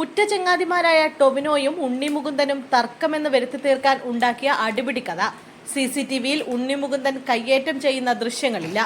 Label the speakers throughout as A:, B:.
A: ഉറ്റ ചങ്ങാതിമാരായ ടൊവിനോയും ഉണ്ണിമുകുന്ദനും തർക്കമെന്ന് വരുത്തി തീർക്കാൻ ഉണ്ടാക്കിയ അടിപിടി കഥ. സി സി ടി വിയിൽ ഉണ്ണിമുകുന്ദൻ കയ്യേറ്റം ചെയ്യുന്ന ദൃശ്യങ്ങളില്ല.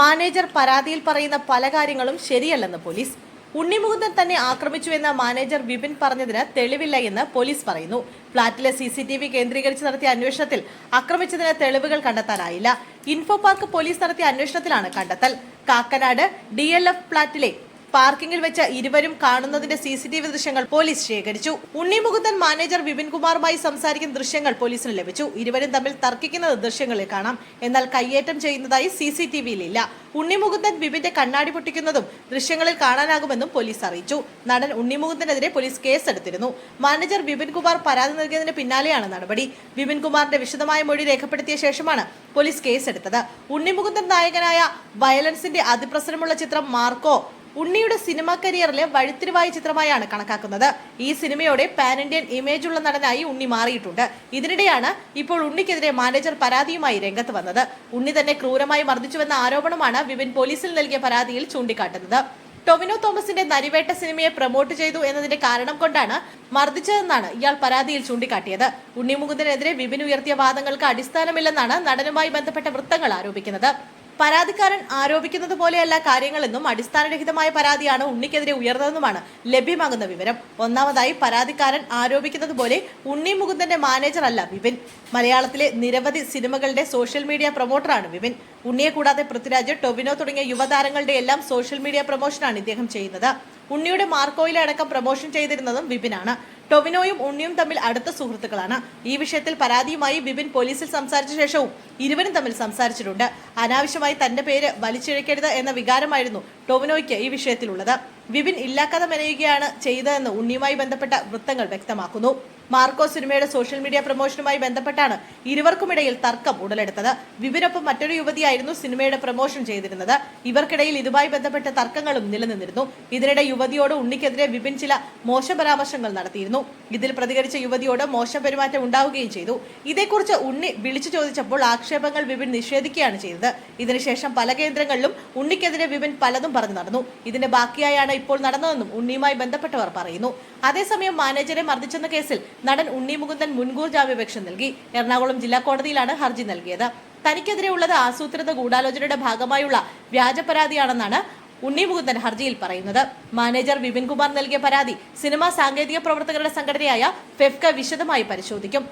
A: മാനേജർ പരാതിയിൽ പറയുന്ന പല കാര്യങ്ങളും ശരിയല്ലെന്ന് പോലീസ്. ഉണ്ണിമുകുന്ദൻ തന്നെ ആക്രമിച്ചുവെന്ന മാനേജർ വിപിൻ പറഞ്ഞതിന് തെളിവില്ല എന്ന് പോലീസ് പറയുന്നു. ഫ്ളാറ്റിലെ സി സി ടി വി കേന്ദ്രീകരിച്ച് നടത്തിയ അന്വേഷണത്തിൽ ആക്രമിച്ചതിന് തെളിവുകൾ കണ്ടെത്താനായില്ല. ഇൻഫോ പാർക്ക് പോലീസ് നടത്തിയ അന്വേഷണത്തിലാണ് കണ്ടെത്തൽ. കാക്കനാട് ഡി എൽ എഫ് ഫ്ളാറ്റിലെ പാർക്കിംഗിൽ വെച്ച ഇരുവരും കാണുന്നതിന്റെ സി സി ടി വി ദൃശ്യങ്ങൾ പോലീസ് ശേഖരിച്ചു. ഉണ്ണിമുകുന്ദൻ മാനേജർ വിപിൻ കുമാറുമായി സംസാരിക്കുന്ന ദൃശ്യങ്ങൾ പോലീസിന് ലഭിച്ചു. ഇരുവരും തമ്മിൽ തർക്കിക്കുന്നത് ദൃശ്യങ്ങളിൽ കാണാം. എന്നാൽ കയ്യേറ്റം ചെയ്യുന്നതായി സി സി ടി വിയിലില്ല. ഉണ്ണിമുകുന്ദൻ വിപിന്റെ കണ്ണാടി പൊട്ടിക്കുന്നതും ദൃശ്യങ്ങളിൽ കാണാനാകുമെന്നും പോലീസ് അറിയിച്ചു. നടൻ ഉണ്ണിമുകുന്ദനെതിരെ പോലീസ് കേസെടുത്തിരുന്നു. മാനേജർ വിപിൻ കുമാർ പരാതി നൽകിയതിന് പിന്നാലെയാണ് നടപടി. വിപിൻ കുമാറിന്റെ വിശദമായ മൊഴി രേഖപ്പെടുത്തിയ ശേഷമാണ് പോലീസ് കേസെടുത്തത്. ഉണ്ണിമുകുന്ദൻ നായകനായ വയലൻസിന്റെ അതിപ്രസരമുള്ള ചിത്രം മാർക്കോ ഉണ്ണിയുടെ സിനിമാ കരിയറിലെ വഴിത്തിരിവായ ചിത്രമായാണ് കണക്കാക്കുന്നത്. ഈ സിനിമയോടെ പാൻ ഇന്ത്യൻ ഇമേജ് ഉള്ള നടനായി ഉണ്ണി മാറിയിട്ടുണ്ട്. ഇതിനിടെയാണ് ഇപ്പോൾ ഉണ്ണിക്കെതിരെ മാനേജർ പരാതിയുമായി രംഗത്ത് വന്നത്. ഉണ്ണി തന്നെ ക്രൂരമായി മർദ്ദിച്ചുവെന്ന ആരോപണമാണ് വിപിൻ പോലീസിൽ നൽകിയ പരാതിയിൽ ചൂണ്ടിക്കാട്ടുന്നത്. ടൊവിനോ തോമസിന്റെ നരിവേട്ട സിനിമയെ പ്രൊമോട്ട് ചെയ്തു എന്നതിന്റെ കാരണം കൊണ്ടാണ് മർദ്ദിച്ചതെന്നാണ് ഇയാൾ പരാതിയിൽ ചൂണ്ടിക്കാട്ടിയത്. ഉണ്ണിമുകുന്ദനെതിരെ വിപിൻ ഉയർത്തിയ വാദങ്ങൾക്ക് അടിസ്ഥാനമില്ലെന്നാണ് നടനുമായി ബന്ധപ്പെട്ട വൃത്തങ്ങൾ ആരോപിക്കുന്നത്. പരാതിക്കാരൻ ആരോപിക്കുന്നത് പോലെയല്ല കാര്യങ്ങളെന്നും അടിസ്ഥാനരഹിതമായ പരാതിയാണ് ഉണ്ണിക്കെതിരെ ഉയർന്നതെന്നുമാണ് ലഭ്യമാകുന്ന വിവരം. ഒന്നാമതായി പരാതിക്കാരൻ ആരോപിക്കുന്നത് പോലെ ഉണ്ണി മുകുന്ദന്റെ മാനേജർ അല്ല വിപിൻ. മലയാളത്തിലെ നിരവധി സിനിമകളുടെ സോഷ്യൽ മീഡിയ പ്രൊമോട്ടറാണ് വിപിൻ. ഉണ്ണിയെ കൂടാതെ പൃഥ്വിരാജ് ടൊവിനോ തുടങ്ങിയ യുവതാരങ്ങളുടെ എല്ലാം സോഷ്യൽ മീഡിയ പ്രൊമോഷനാണ് ഇദ്ദേഹം ചെയ്യുന്നത്. ഉണ്ണിയുടെ മാർക്കോയിലെ അടക്കം പ്രമോഷൻ ചെയ്തിരുന്നതും വിപിനാണ്. ടൊവിനോയും ഉണ്ണിയും തമ്മിൽ അടുത്ത സുഹൃത്തുക്കളാണ്. ഈ വിഷയത്തിൽ പരാതിയുമായി വിപിൻ പോലീസിൽ സംസാരിച്ച ശേഷവും ഇരുവരും തമ്മിൽ സംസാരിച്ചിട്ടുണ്ട്. അനാവശ്യമായി തന്റെ പേര് വലിച്ചിഴക്കരുത് എന്ന വികാരമായിരുന്നു ടൊവിനോയ്ക്ക് ഈ വിഷയത്തിലുള്ളത്. വിപിൻ ഇല്ലാക്കഥ മെനയുകയാണ് ചെയ്തതെന്ന് ഉണ്ണിയുമായി ബന്ധപ്പെട്ട വൃത്തങ്ങൾ വ്യക്തമാക്കുന്നു. മാർക്കോ സിനിമയുടെ സോഷ്യൽ മീഡിയ പ്രൊമോഷനുമായി ബന്ധപ്പെട്ടാണ് ഇരുവർക്കുമിടയിൽ തർക്കം ഉടലെടുത്തത്. വിപിനൊപ്പം മറ്റൊരു യുവതിയായിരുന്നു സിനിമയുടെ പ്രൊമോഷൻ ചെയ്തിരുന്നത്. ഇവർക്കിടയിൽ ഇതുമായി ബന്ധപ്പെട്ട തർക്കങ്ങളും നിലനിന്നിരുന്നു. ഇതിനിടെ യുവതിയോട് ഉണ്ണിക്കെതിരെ വിപിൻ ചില മോശ പരാമർശങ്ങൾ നടത്തിയിരുന്നു. ഇതിൽ പ്രതികരിച്ച യുവതിയോട് മോശം പെരുമാറ്റം ഉണ്ടാവുകയും ചെയ്തു. ഇതേക്കുറിച്ച് ഉണ്ണി വിളിച്ചു ചോദിച്ചപ്പോൾ ആക്ഷേപങ്ങൾ വിപിൻ നിഷേധിക്കുകയാണ് ചെയ്തത്. ഇതിനുശേഷം പല കേന്ദ്രങ്ങളിലും ഉണ്ണിക്കെതിരെ വിപിൻ പലതും പറഞ്ഞു നടന്നു. ഇതിന്റെ ബാക്കിയായാണ് ഇപ്പോൾ നടന്നതെന്നും ഉണ്ണിയുമായി ബന്ധപ്പെട്ടവർ പറയുന്നു. അതേസമയം മാനേജരെ മർദ്ദിച്ചെന്ന കേസിൽ നടൻ ഉണ്ണി മുകുന്ദൻ മുൻകൂർ ജാമ്യാപേക്ഷ നൽകി. എറണാകുളം ജില്ലാ കോടതിയിലാണ് ഹർജി നൽകിയത്. തനിക്കെതിരെ ഉള്ളത് ആസൂത്രിത ഗൂഢാലോചനയുടെ ഭാഗമായുള്ള വ്യാജ പരാതിയാണെന്നാണ് ഉണ്ണി മുകുന്ദൻ ഹർജിയിൽ പറയുന്നത്. മാനേജർ വിപിൻ കുമാർ നൽകിയ പരാതി സിനിമാ സാങ്കേതിക പ്രവർത്തകരുടെ സംഘടനയായ ഫെഫ്ക വിശദമായി പരിശോധിക്കും.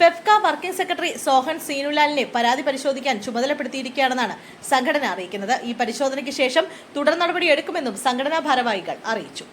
A: ഫെഫ്ക വർക്കിംഗ് സെക്രട്ടറി സോഹൻ സീനുലാലിനെ പരാതി പരിശോധിക്കാൻ ചുമതലപ്പെടുത്തിയിരിക്കുകയാണെന്നാണ് സംഘടന അറിയിക്കുന്നത്. ഈ പരിശോധനയ്ക്ക് ശേഷം തുടർ നടപടി എടുക്കുമെന്നും സംഘടനാ ഭാരവാഹികൾ അറിയിച്ചു.